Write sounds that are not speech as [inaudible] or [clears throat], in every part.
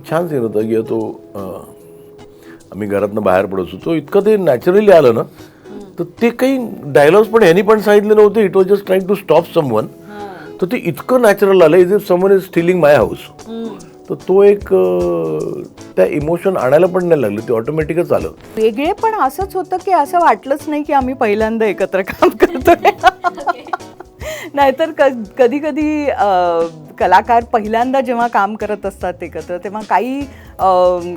एक छान सीन होता की तो आम्ही घरातनं बाहेर पडत होतो. इतकं ते नॅचरली आलं ना तर ते काही डायलॉग्स पण ह्यांनी पण सांगितले नव्हते it was just trying to stop someone तर ते इतकं नॅचरल आलं is if someone is stealing my house तर तो एक त्या इमोशन आणायला पण नाही लागलं. ते ऑटोमॅटिकच आलं. वेगळे पण असंच होतं की असं वाटलंच नाही की आम्ही पहिल्यांदा एकत्र काम करतोय. [laughs] नाहीतर कधी कधी कलाकार पहिल्यांदा जेव्हा काम करत असतात एकत्र तेव्हा काही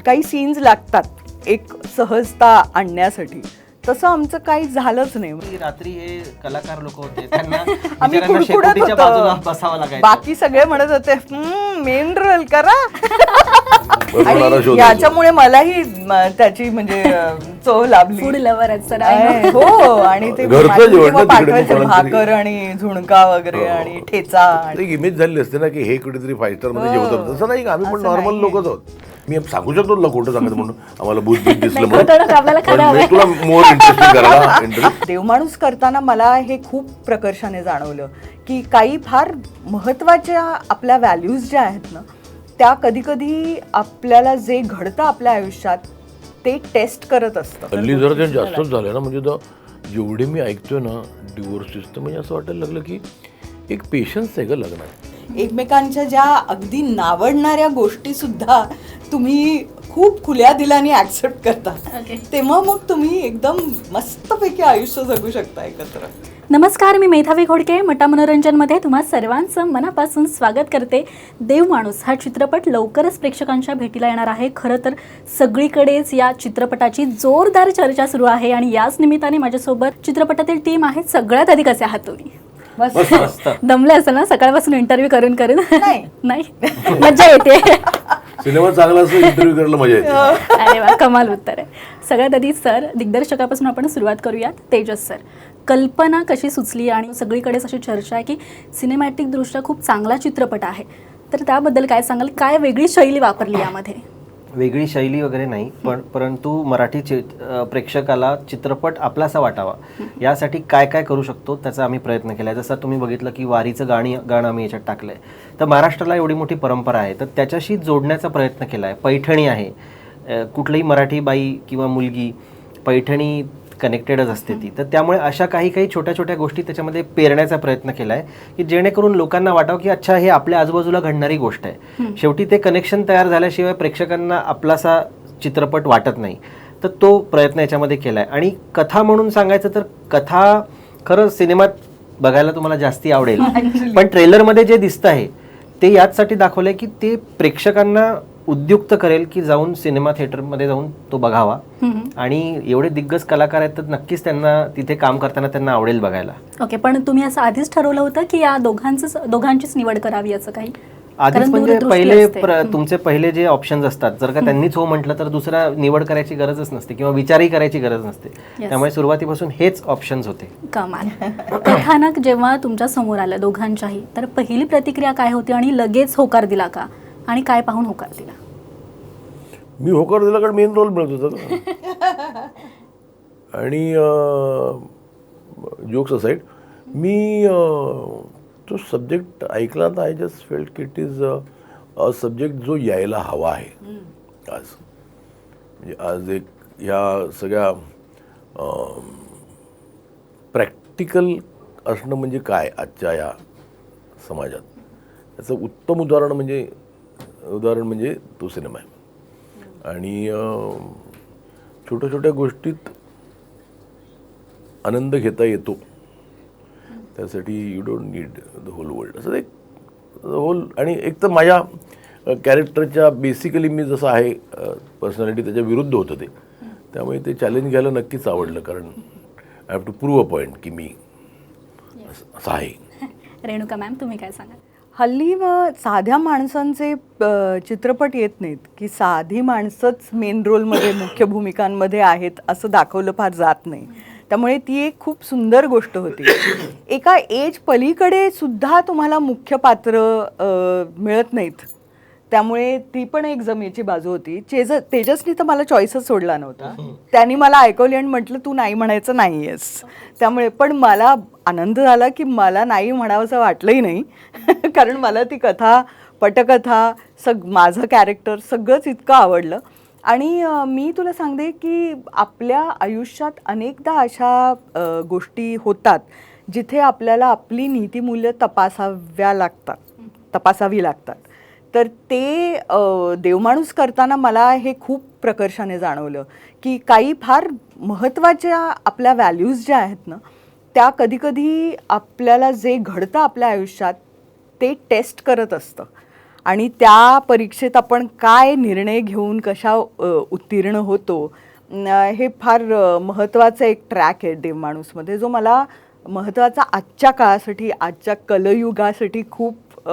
काही सीन्स लागतात एक सहजता आणण्यासाठी. तसं आमचं काही झालंच नाही. की रात्री हे कलाकार लोक होते [laughs] आम्ही कुडकुडत होतो. बसावं लागायचं. बाकी सगळे म्हणत होते मेन रोल करा. [laughs] आणि. याच्यामुळे मलाही म, त्याची म्हणजे अ, चव लाभली. लवर आहे, हो आणि ते घरचं माझ्या जेवण तेव्हा ना तिकडे पाठवायचे कोणाला तरी. भाकर आणि झुणका वगैरे आणि ठेचा आणि- एक इमेज झालेली असते ना की हे कुठेतरी फाईव्ह स्टारमध्ये जेवतात तसं नाही आम्ही पण नॉर्मल लोकच आहोत. मी सांगू शकतो तुला खोटं सांगायचं म्हणून. आम्हाला भूत भीत [laughs] दिसलं नाही, खोटं नको, आपल्याला पण खरं मी तुला मोर इंटरेस्टिंग [laughs] करायला इंटरेस्ट देवमाणूस करताना मला हे खूप प्रकर्षाने जाणवलं की काही फार महत्त्वाच्या आपल्या व्हॅल्यूज ज्या आहेत ना त्या कधी कधी आपल्याला जे घडतं आपल्या आयुष्यात ते टेस्ट करत असतं. हल्ली जरा ते जास्तच झालं. ना म्हणजे जेवढे मी ऐकतोय ना डिवोर्सेस तर म्हणजे असं वाटायला लागलं की एक पेशन्स आहे ग लग्नात. एकमेकांच्या ज्या अगदी नावडणाऱ्या गोष्टी सुद्धा तुम्ही खूप खुल्या दिलाने ऍक्सेप्ट करता. Okay. तेव्हा मग तुम्ही एकदम मस्तपैकी आयुष्य जगू शकता एकत्र. नमस्कार मी मेधावी घोडके मटा मनोरंजनमध्ये तुम्हा सर्वांचं मनापासून स्वागत करते. देव माणूस हा चित्रपट लवकरच प्रेक्षकांच्या भेटीला येणार आहे. खरं तर सगळीकडेच या चित्रपटाची जोरदार चर्चा सुरू आहे आणि याच निमित्ताने माझ्यासोबत चित्रपटातील टीम आहे सगळ्यात आधी कसे आहात तुम्ही. मस्त [laughs] दमले असेल ना सकाळपासून इंटरव्ह्यू करून करून. नाही. [laughs] नाही. मजा येते. सिनेमा चांगला असतो इंटरव्ह्यू करायला मजा येते. [laughs] अरे वा कमाल उत्तर आहे. सगळ्यात आधी सर दिग्दर्शकापासून आपण सुरुवात करूयात. तेजस सर. कल्पना कशी सुचली आणि सगळीकडेच अशी चर्चा आहे की सिनेमॅटिक दृष्ट्या खूप चांगला चित्रपट आहे. तर त्याबद्दल काय सांगाल? काय वेगळी शैली वापरली यामध्ये? वेगळी शैली वगैरे नाही पण परंतु मराठी चि प्रेक्षकाला चित्रपट आपलासा वाटावा. यासाठी काय काय करू शकतो त्याचा आम्ही प्रयत्न केला आहे जसं तुम्ही बघितलं की वारीचं गाणी गाणं आम्ही याच्यात टाकलं आहे तर महाराष्ट्राला एवढी मोठी परंपरा आहे. तर त्याच्याशी जोडण्याचा प्रयत्न केला आहे पैठणी आहे. कुठलीही मराठी बाई किंवा मुलगी पैठणी कनेक्टेडच असते ती. तर त्यामुळे अशा काही काही छोट्या छोट्या गोष्टी त्याच्यामध्ये पेरण्याचा प्रयत्न केला आहे की जेणेकरून लोकांना वाटावं की अच्छा हे आपल्या आजूबाजूला घडणारी गोष्ट आहे. शेवटी ते कनेक्शन तयार झाल्याशिवाय प्रेक्षकांना आपलासा चित्रपट वाटत नाही. तर तो प्रयत्न याच्यामध्ये केला आहे आणि कथा म्हणून सांगायचं तर कथा खरं सिनेमात बघायला तुम्हाला जास्ती आवडेल. [laughs] पण ट्रेलरमध्ये जे दिसतं आहे ते याचसाठी दाखवलंय की ते प्रेक्षकांना उद्युक्त करेल की जाऊन सिनेमा थिएटरमध्ये जाऊन तो बघावा. आणि एवढे दिग्गज कलाकार आहेत तर नक्कीच त्यांना तिथे काम करताना त्यांना आवडेल बघायला. ओके पण तुम्ही असं आधीच ठरवलं होतं की या दोघांचंच दोघांचीच निवड करावी याचं काही? आधीच म्हणजे पहिले तुमचे पहिले जे ऑप्शन्स असतात जर का त्यांनीच हो म्हटलं तर दुसरा निवड करायची गरजच नसते किंवा विचारही करायची गरज नसते. त्यामुळे सुरुवातीपासून हेच ऑप्शन्स होते. कमाल. कथानक जेव्हा तुमच्यासमोर आलं दोघांच्याही तर पहिली प्रतिक्रिया काय होती आणि लगेच होकार दिला का? आणि काय पाहून होकार दिला? मी होकार दिला कारण मेन रोल मिळत होता ना. [laughs] आणि जोक्स असाईड मी तो सब्जेक्ट ऐकला तर आय जस्ट फेल्ट की इट इज अ सब्जेक्ट जो यायला हवा आहे. आज. म्हणजे आज एक ह्या सगळ्या प्रॅक्टिकल असणं म्हणजे काय आजच्या या समाजात? त्याचं उत्तम उदाहरण म्हणजे उदाहरण म्हणजे तो सिनेमा आहे. आणि छोट्या छोट्या गोष्टीत आनंद घेता येतो. त्यासाठी you don't need the whole world असं एक होल आणि एक तर माझ्या कॅरेक्टरच्या बेसिकली मी जसं आहे पर्सनॅलिटी त्याच्या विरुद्ध होतं ते. त्यामुळे ते चॅलेंज घ्यायला नक्कीच आवडलं कारण I have to prove a point की मी असं आहे. [laughs] रेणुका मॅम तुम्ही काय सांगाल? हल्ली मग साध्या माणसांचे चित्रपट येत नाहीत की साधी माणसंच मेन रोलमध्ये मुख्य भूमिकांमध्ये आहेत असं दाखवलं फार जात नाही. त्यामुळे ती एक खूप सुंदर गोष्ट होती. एका एज पलीकडे सुद्धा तुम्हाला मुख्य पात्र मिळत नाहीत. त्यामुळे ती पण एक जमेची बाजू होती. चेज तेजसनी तर मला चॉईसच सोडला नव्हता. त्यांनी मला ऐकवली आणि म्हटलं तू नाही म्हणायचं नाही आहेस त्यामुळे पण मला आनंद झाला की मला नाही म्हणावंसं वाटलंही नाही. [laughs] कारण मला ती कथा पटकथा सग माझं कॅरेक्टर सगळंच इतकं आवडलं. आणि मी तुला सांगते की आपल्या आयुष्यात अनेकदा अशा गोष्टी होतात जिथे आपल्याला आपली नीतिमूल्य तपासाव्या लागतात तपासावी लागतात. तर ते देवमाणूस करताना मला हे खूप प्रकर्षाने जाणवलं की काही फार महत्त्वाच्या आपल्या व्हॅल्यूज ज्या आहेत ना त्या कधीकधी आपल्याला जे घडतं आपल्या आयुष्यात ते टेस्ट करत असतं. आणि त्या परीक्षेत आपण काय निर्णय घेऊन कशा उत्तीर्ण होतो हे फार महत्त्वाचं एक ट्रॅक आहे देवमाणूसमध्ये जो मला महत्त्वाचा आजच्या काळासाठी आजच्या कलयुगासाठी खूप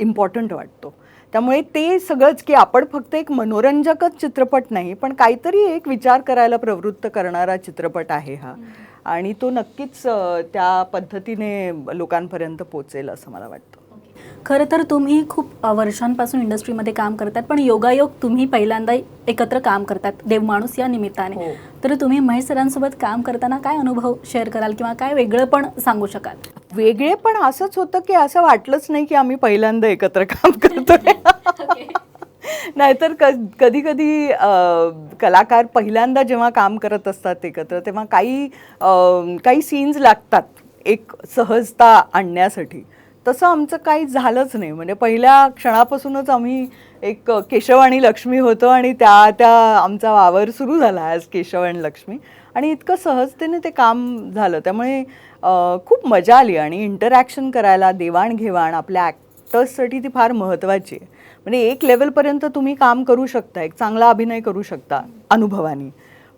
इम्पॉर्टंट वाटतो. त्यामुळे ते सगळंच की आपण फक्त एक मनोरंजकच चित्रपट नाही पण काहीतरी एक विचार करायला प्रवृत्त करणारा चित्रपट आहे हा. आणि तो नक्कीच त्या पद्धतीने लोकांपर्यंत पोचेल असं मला वाटतं. खरं तर तुम्ही खूप वर्षांपासून इंडस्ट्रीमध्ये काम करतात पण योगायोग तुम्ही पहिल्यांदा एकत्र काम करतात देवमाणूस या निमित्ताने. हो. तर तुम्ही महेश सरांसोबत काम करताना काय अनुभव शेअर कराल किंवा काय वेगळं पण सांगू शकाल? वेगळे पण असंच होतं की असं वाटलंच नाही की आम्ही पहिल्यांदा एकत्र काम करतोय. नाहीतर क कधी कधी कलाकार पहिल्यांदा जेव्हा काम करत असतात एकत्र तेव्हा काही काही सीन्स लागतात एक सहजता आणण्यासाठी. तसं आमचं काही झालंच नाही. म्हणजे पहिल्या क्षणापासूनच आम्ही एक केशव आणि लक्ष्मी होतो आणि त्या त्या आमचा वावर सुरू झाला आज केशव आणि लक्ष्मी. आणि इतकं सहजतेने ते काम झालं. त्यामुळे खूप मजा आली आणि इंटरॅक्शन करायला देवाणघेवाण आपल्या ॲक्टर्ससाठी ती फार महत्त्वाची आहे. म्हणजे एक लेवलपर्यंत तुम्ही काम करू शकता एक चांगला अभिनय करू शकता अनुभवाने.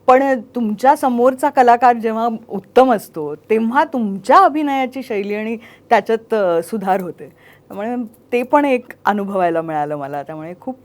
पण तुमच्या समोरचा कलाकार जेव्हा उत्तम असतो तेव्हा तुमच्या अभिनयाची शैली आणि त्याच्यात सुधार होते. त्यामुळे ते पण एक अनुभवायला मिळालं मला. त्यामुळे खूप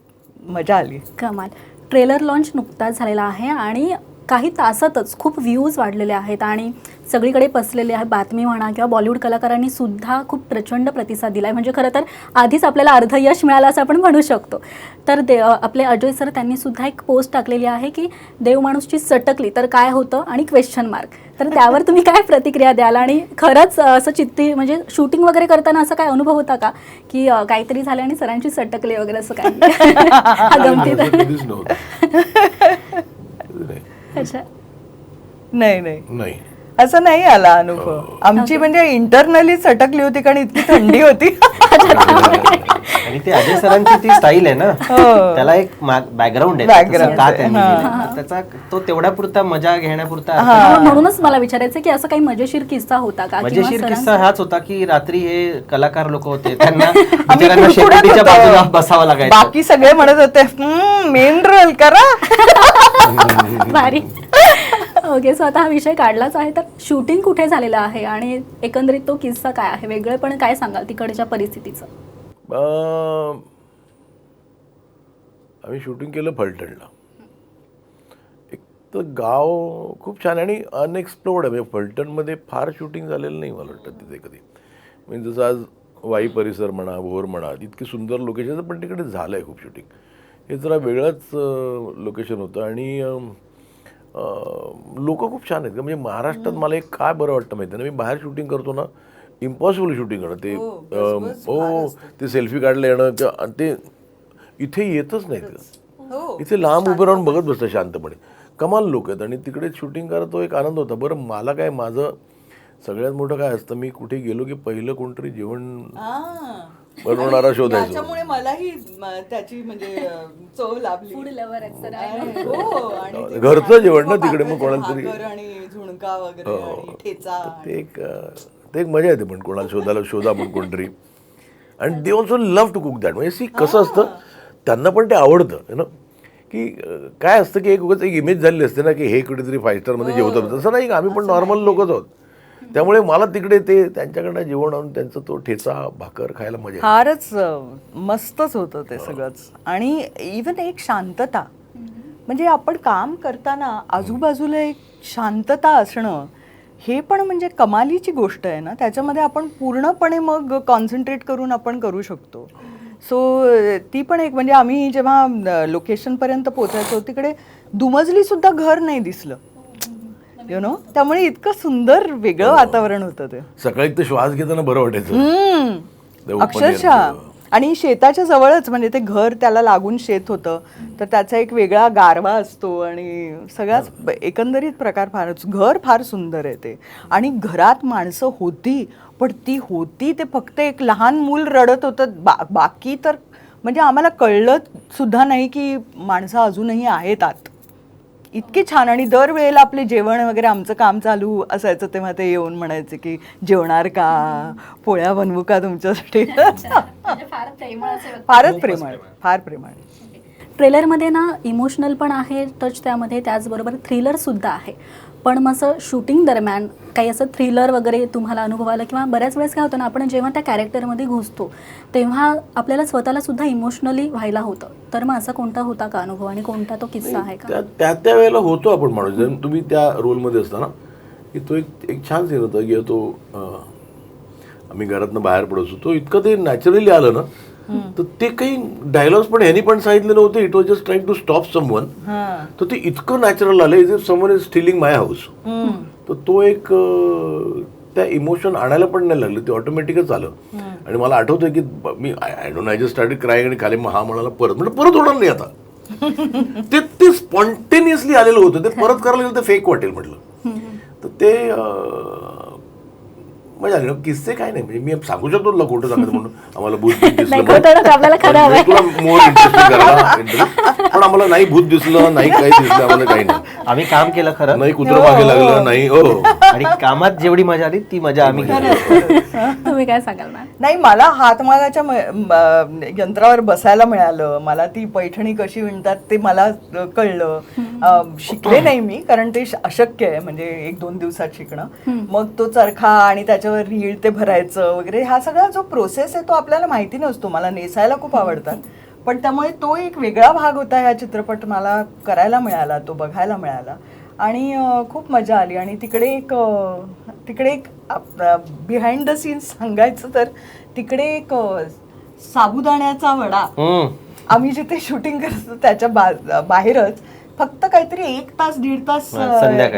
मजा आली. कमाल. ट्रेलर लॉन्च नुकताच झालेला आहे आणि काही तासातच खूप व्ह्यूज वाढलेले आहेत आणि सगळीकडे पसलेले आहे बातमी म्हणा किंवा बॉलिवूड कलाकारांनी सुद्धा खूप प्रचंड प्रतिसाद दिला आहे म्हणजे खरं तर आधीच आपल्याला अर्ध यश मिळालं असं आपण म्हणू शकतो. तर दे आपले अजय सर त्यांनी सुद्धा एक पोस्ट टाकलेली आहे की देव माणूसची सटकली तर काय होतं आणि क्वेश्चन मार्क तर त्यावर तुम्ही काय प्रतिक्रिया द्याल? आणि खरंच असं चित्ती म्हणजे शूटिंग वगैरे करताना असं काय अनुभव होता का? की काहीतरी झालं आणि सरांची सटकली वगैरे असं काय. [laughs] [laughs] अच्छा. नाही नाही. नाही. असं नाही आला अनुभव. आमची म्हणजे इंटरनली सटकली होती कारण इतकी थंडी होती. आणि ते अजय सरांची ती स्टाईल आहे ना. त्याला एक बॅकग्राऊंड आहे. Background. का आहे, त्यांनी हा. लिहिलं. तर त्याचा तो तेवढ्या पुरता मजा घेण्यापुरता. हा, म्हणूनच मला विचारायचं की असं काही मजेशीर किस्सा होता का? किंवा मजेशीर किस्सा हाच होता की रात्री हे कलाकार लोक होते त्यांना आम्ही बिचाऱ्यांना कुडकुडत शेकोटीच्या होतो. बाजूला बसावं लागायचं. बाकी सगळे म्हणत होते मेन रोल करा. [laughs] भारी. ओके सो आता हा विषय काढलाच आहे तर शूटिंग कुठे झालेलं आहे आणि एकंदरीत तो किस्सा काय आहे? वेगळेपण काय सांगाल तिकडच्या परिस्थितीचं? अं, आम्ही शूटिंग केलं फलटणला. एक तर गाव खूप छान आहे आणि अनएक्सप्लोर्ड आहे. म्हणजे फलटणमध्ये फार शूटिंग झालेलं नाही मला वाटतं तिथे कधी. म्हणजे जसं आज वाई परिसर म्हणा भोर म्हणा इतकी सुंदर लोकेशन पण तिकडे झालं आहे खूप शूटिंग हे जरा वेगळंच लोकेशन होतं आणि लोक खूप छान आहेत म्हणजे महाराष्ट्रात मला एक काय बरं वाटतं माहिती ना? मी बाहेर शूटिंग करतो ना इम्पॉसिबल शूटिंग करणं ते अं, हो ते सेल्फी काढलं येणं किंवा ते इथे येतच नाही ते. इथे लांब उभं राहून बघत बसतं शांतपणे. कमाल लोक आहेत आणि तिकडे शूटिंग करत तो एक आनंद होता. बरं मला काय माझं सगळ्यात मोठं काय असतं मी कुठे गेलो की पहिलं कोणतरी जेवण बनवणारा शोधायचो. त्याच्यामुळे मलाही म- त्याची म्हणजे चव लाभली. फूड लवर हो आणि ते घरचं जेवण ना तिकडे मग कोणाला तरी भाकर आणि झुणका वगैरे आणि ठेचा ते एक अं, ते एक मजा येते पण कोणाला शोधायला शोधा पण कोणतरी. आणि they also love to cook that म्हणजे सी कसं असतं त्यांना पण ते आवडतं ना की अं, काय असतं की एक उगाच एक इमेज झालेली असते ना की हे कुठेतरी फाईव्ह स्टारमध्ये जेवतात. तसं नाही आम्ही पण नॉर्मल लोकच आहोत. त्यामुळे मला तिकडे ते त्यांच्याकडनं जेवण आणून त्यांचं तो ठेचा भाकर खायला मजा. फारच मस्तच होतं ते सगळंच. आणि इवन एक शांतता. म्हणजे आपण काम करताना आजूबाजूला एक शांतता असणं हे पण म्हणजे कमालीची गोष्ट आहे ना. त्याच्यामध्ये आपण पूर्णपणे मग कॉन्सन्ट्रेट करून आपण करू शकतो. सो ती पण एक म्हणजे आम्ही जेव्हा लोकेशनपर्यंत पोचायचो तिकडे दुमजली सुद्धा घर नाही दिसलं. यु नो त्यामुळे इतकं सुंदर वेगळं वातावरण होतं ते. सकाळी ते श्वास घेताना बरं वाटायचं. अक्षरशः. आणि शेताच्या जवळच म्हणजे ते घर त्याला लागून शेत होतं. तर त्याचा एक वेगळा गारवा असतो आणि सगळाच एकंदरीत प्रकार फारच घर फार सुंदर आहे ते. आणि घरात माणसं होती पण ती होती ते फक्त एक लहान मूल रडत होतं. बा बाकी तर म्हणजे आम्हाला कळलं सुद्धा नाही की माणसं अजूनही आहेत आत. इतकी छान आणि दरवेळेला आपले जेवण वगैरे आमचं काम चालू असायचं तेव्हा ते येऊन म्हणायचे की जेवणार का? पोळ्या बनवू का तुमच्यासाठी? फारच प्रेमळ फार प्रेमळ. ट्रेलरमध्ये ना इमोशनल पण आहे टच त्यामध्ये त्याचबरोबर थ्रिलर सुद्धा आहे. पण मग असं शूटिंग दरम्यान काही असं थ्रिलर वगैरे तुम्हाला अनुभव आला किंवा बऱ्याच वेळेस काय होतं ना आपण जेव्हा त्या कॅरेक्टरमध्ये घुसतो तेव्हा आपल्याला स्वतःला सुद्धा इमोशनली व्हायला होतं. तर मग असा कोणता होता का अनुभव आणि कोणता तो किस्सा आहे का? त्या त्या वेळेला होतो आपण माणूस. जर तुम्ही त्या रोलमध्ये असताना की तो एक एक छान सीन होता की तो आम्ही घरातनं बाहेर पडत होतो. इतकं ते नॅचरली आलं ना तर ते काही डायलॉग्स पण ह्यांनी पण सांगितले नव्हते it was just trying to stop someone तर ते इतकं नॅचरल आलं is if someone is stealing my house तर तो एक त्या इमोशन आणायला पण नाही लागलं. ते ऑटोमॅटिकच आलं. आणि मला आठवतंय की मी I don't I just started crying आणि खाली हा म्हणाला परत म्हणजे परत होणार नाही आता. [laughs] ते ते स्पॉन्टेनियसली आलेलं होतं. ते परत करायला गेलं तर फेक वाटेल म्हटलं. तर ते मजा आली ना किस्से काय नाही. म्हणजे मी सांगू शकतो तुला खोटं सांगत म्हणून. आम्हाला बीत [laughs] दिसलं आपल्याला खरं मोर इंटरेस्टिंग करायला. [laughs] पण आम्हाला नाही भूत दिसलं नाही काही दिसलं आम्हाला काही नाही. आम्ही काम केलं खरं. नाही कुत्रं मागे लागलं नाही हो. आणि कामात जेवढी मजा आली ती मजा आम्ही घेतली तुम्ही काय सांगाल मॅम? नाही मला हातमागाच्या म- म- यंत्रावर बसायला मिळालं. मला ती पैठणी कशी विणतात ते मला अ, कळलं अ, शिकले नाही मी कारण ते श- अशक्य आहे. म्हणजे एक दोन दिवसात शिकणं. मग तो चरखा आणि त्याच्यावर रीळ ते भरायचं वगैरे हा सगळा जो प्रोसेस आहे तो आपल्याला माहिती नसतो. मला नेसायला खूप आवडतात. पण त्यामुळे तो एक वेगळा भाग होता ह्या चित्रपट मला करायला मिळाला तो बघायला मिळाला. आणि खूप मजा आली. आणि तिकडे एक तिकडे एक बिहाइंड द सीन्स सांगायचं तर तिकडे एक साबुदाण्याचा वडा. हम्म. आम्ही जिथे शूटिंग करतो त्याच्या बा- बाहेरच फक्त काहीतरी एक तास दीड तास.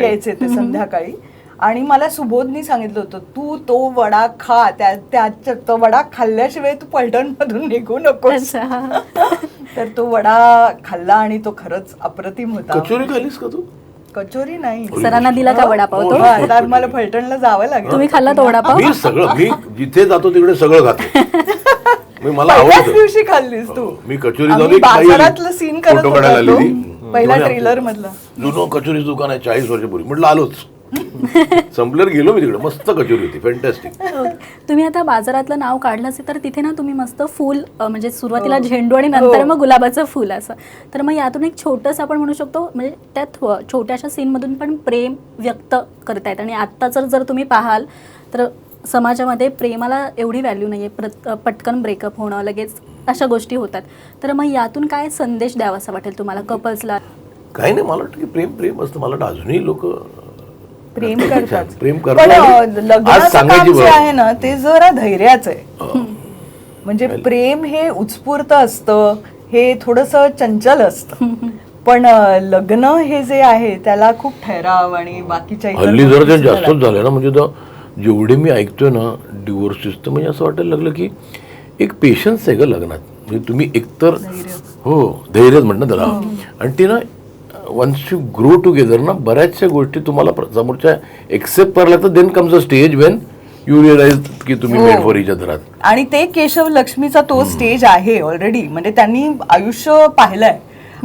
यायचे ते संध्याकाळी. आणि मला सुबोधनी सांगितलं होतं तू तो वडा खा त्या त्या तो वडा खाल्ल्याशिवाय तू पलटण मधून निघू नकोस. अच्छा [laughs] तर तो वडा खाल्ला आणि तो खरंच अप्रतिम होता. कचोरी खालीस का तू? कचोरी नाही. सरांना दिला का वडापाव तो? हो, आता मला फलटणला जावं लागेल. तुम्ही खाल्ला तो वडापाव? मी सगळं मी जिथे जातो तिकडे सगळं खातो. [laughs] मी मला आवडतं. दिवशी खाल्लीस तू. हो, मी कचोरी. बाजारातलं सीन करत होतो. पहिला ट्रेलर मधला. जुनं कचोरी दुकान आहे चाळीस वर्षापूर्वी. म्हटलं आलोच. संपल्यावर गेलो मी तिकडे. मस्त कचोरी होती. फॅन्टॅस्टिक तुम्ही आता बाजारातलं नाव काढलं असेल तर तिथे ना तुम्ही मस्त फूल अ, म्हणजे सुरुवातीला झेंडू आणि नंतर मग गुलाबाचं फूल असं. तर मग यातून एक छोटंसं आपण म्हणू शकतो म्हणजे त्या थो- छोट्याशा सीनमधून पण प्रेम व्यक्त करतायत. आणि आत्ताचं जर तुम्ही पाहाल तर समाजामध्ये प्रेमाला एवढी व्हॅल्यू नाही आहे पटकन ब्रेकअप होणं लगेच अशा गोष्टी होतात. तर मग यातून काय संदेश द्यावा असं वाटेल तुम्हाला? कपल्सला काही नाही मला वाटतं की प्रेम प्रेम असतं. मला वाटतं अजूनही लोक प्रेम करतात. प्रेम पण करतात लग्नाचं काम जे. आहे ना ते जरा धैर्याचं आहे. म्हणजे प्रेम हे उत्स्फूर्त असतं हे थोडस चंचल असतं. पण लग्न हे जे आहे त्याला खूप ठहराव आणि बाकीच्या हल्ली जरा गोष्टी ते सुद्धा जास्तच झालं ना म्हणजे जेवढे मी ऐकतोय ना डिवोर्सेस तर म्हणजे असं वाटायला लागलं की एक पेशन्स आहे ग लग्नात. म्हणजे तुम्ही एकतर हो धैर्यच म्हणणं त्याला. आणि ते ना वन्स यू ग्रो टुगेदर ना बऱ्याचशा गोष्टी तुम्हाला समोरच्या एक्सेप्ट करायला लागतात. Then comes a stage when you realise की तुम्ही मेड फॉर इच अदर आणि ते केशव लक्ष्मीचा तो स्टेज आहे ऑलरेडी म्हणजे त्यांनी आयुष्य पाहिलंय.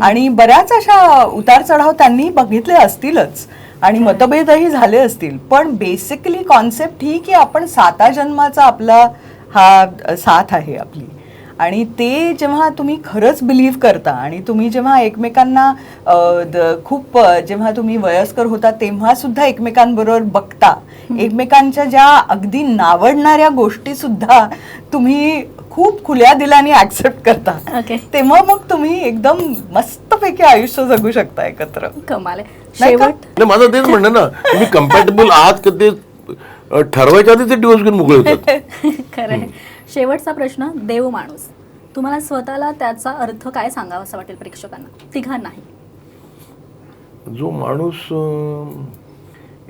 आणि बऱ्याच अशा उतार चढाव त्यांनी बघितले असतीलच. आणि मतभेदही झाले असतील. पण बेसिकली कॉन्सेप्ट ही की आपण साता जन्माचा आपला हा साथ आहे आपली. आणि ते जेव्हा तुम्ही खरंच बिलीव्ह करता आणि तुम्ही जेव्हा एकमेकांना खूप जेव्हा तुम्ही वयस्कर होता तेव्हा सुद्धा एकमेकांबरोबर बघता. एकमेकांच्या ज्या अगदी नावडणाऱ्या गोष्टी सुद्धा तुम्ही खूप खुल्या दिलाने ऍक्सेप्ट करता. ओके तेव्हा मग तुम्ही एकदम मस्तपैकी आयुष्य जगू शकता एकत्र. कमाल? शेवट? नाही माझं तेच म्हणणं ना तुम्ही कम्पॅटेबल आहात का ते ठरवायच्या आधी ते डिवोर्स घेऊन मोकळे होतात. [laughs] खरं आहे. शेवटचा प्रश्न देव माणूस. तुम्हाला स्वतःला त्याचा अर्थ काय सांगावा असं वाटेल प्रेक्षकांना? तिघांनाही. जो माणूस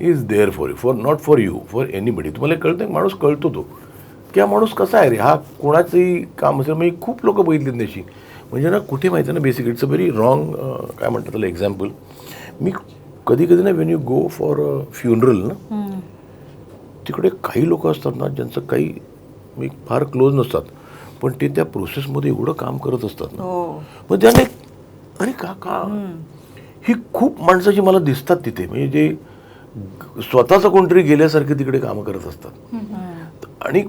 is there for you for not for you for anybody तुम्हाला कळतं माणूस कळतो तो. की हा माणूस कसा आहे रे? हा कोणाचंही काम असेल म्हणजे खूप लोक बघितली तशी. म्हणजे ना कुठे माहिती आहे ना basic it's a very wrong काय म्हणतात त्याला एक्झाम्पल मी कधी कधी ना when you go for funeral ना तिकडे काही लोक असतात ना ज्यांचं काही मी फार क्लोज नसतात. पण ते त्या प्रोसेसमध्ये एवढं काम करत असतात ना. हो. मग त्याने अरे का का? ही खूप माणसाची मला दिसतात तिथे. म्हणजे जे स्वतःचं कोणतरी गेल्यासारखे तिकडे कामं करत असतात. आणि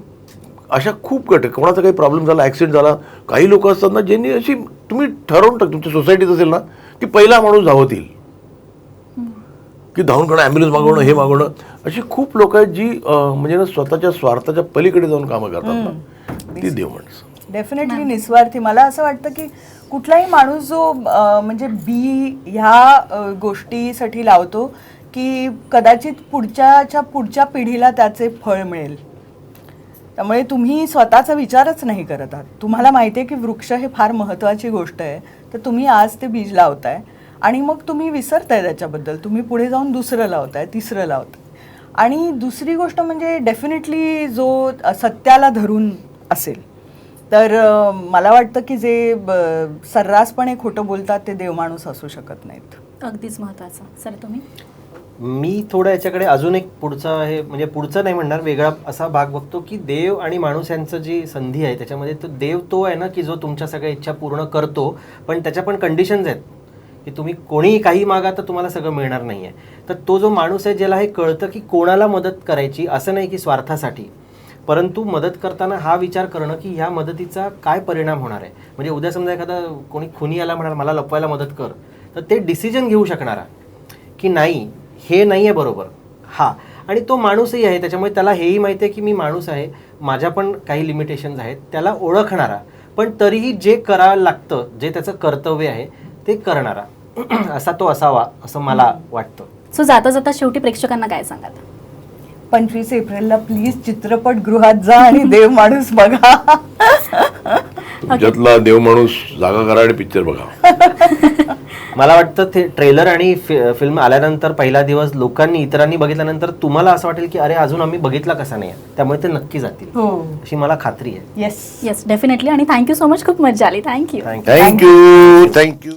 अशा खूप गट आहे. कोणाचा काही प्रॉब्लेम झाला ॲक्सिडेंट झाला काही लोक असतात ना ज्यांनी अशी तुम्ही ठरवून टाक तुमच्या सोसायटीत असेल ना की पहिला माणूस धावत येईल की धावून करणं ॲम्ब्युलन्स मागवणं हे मागवणं अशी खूप लोक आहेत जी म्हणजे ना स्वतःच्या स्वार्थाच्या पलीकडे जाऊन कामं करतात ना. ती देव माणसं. डेफिनेटली निस्वार्थी. मला असं वाटतं की कुठलाही माणूस जो म्हणजे बी ह्या गोष्टीसाठी लावतो की कदाचित पुढच्याच्या पुढच्या पिढीला त्याचे फळ मिळेल. त्यामुळे तुम्ही स्वतःचा विचारच नाही करत आहात. तुम्हाला माहिती आहे की वृक्ष हे फार महत्त्वाची गोष्ट आहे. तर तुम्ही आज ते बीज लावताय. आणि मग तुम्ही विसरताय त्याच्याबद्दल. तुम्ही पुढे जाऊन दुसरं लावताय तिसरं लावताय. आणि दुसरी गोष्ट म्हणजे डेफिनेटली जो सत्याला धरून असेल. तर मला वाटतं की जे ब- सर्रासपणे खोटं बोलतात ते देवमाणूस असू शकत नाहीत. अगदीच महत्वाचं. सर तुम्ही? मी थोडं याच्याकडे अजून एक पुढचा हे म्हणजे पुढचं नाही म्हणणार वेगळा असा भाग बघतो की देव आणि माणूस यांचं जी संधी आहे त्याच्यामध्ये तो देव तो आहे ना की जो तुमच्या सगळ्या इच्छा पूर्ण करतो पण त्याच्या पण कंडिशन्स आहेत. की तुम्ही कोणीही काही मागा तर तुम्हाला सगळं मिळणार नाही आहे तर तो जो माणूस आहे ज्याला हे कळतं की कोणाला मदत करायची असं नाही की स्वार्थासाठी. परंतु मदत करताना हा विचार करणं की ह्या मदतीचा काय परिणाम होणार आहे? म्हणजे उद्या समजा एखादा कोणी खुनी आला म्हणाल मला लपवायला मदत कर. तर ते डिसिजन घेऊ शकणारा. की नाही हे नाही आहे बरोबर. हा. आणि तो माणूसही आहे त्याच्यामुळे त्याला हेही माहिती आहे की मी माणूस आहे माझ्या पण काही लिमिटेशन्स आहेत त्याला ओळखणारा. पण तरीही जे करावं लागतं जे त्याचं कर्तव्य आहे ते करणारा. [clears throat] असा तो असावा असं मला वाटतं. सो जाता जाता शेवटी प्रेक्षकांना काय सांगाल? पंचवीस एप्रिलला प्लीज चित्रपटगृहात जा आणि [laughs] देव माणूस बघा. तुमच्यातला देव माणूस जागा करा आणि पिक्चर बघा. [laughs] मला वाटतं ते ट्रेलर आणि फि- फिल्म आल्यानंतर पहिला दिवस लोकांनी इतरांनी बघितल्यानंतर तुम्हाला असं वाटेल की अरे अजून आम्ही बघितला कसा नाही त्यामुळे ते नक्की जातील. हो. अशी मला खात्री आहे. येस येस डेफिनेटली आणि थँक्यू सो मच खूप मजा आली. Thank you thank you thank you thank you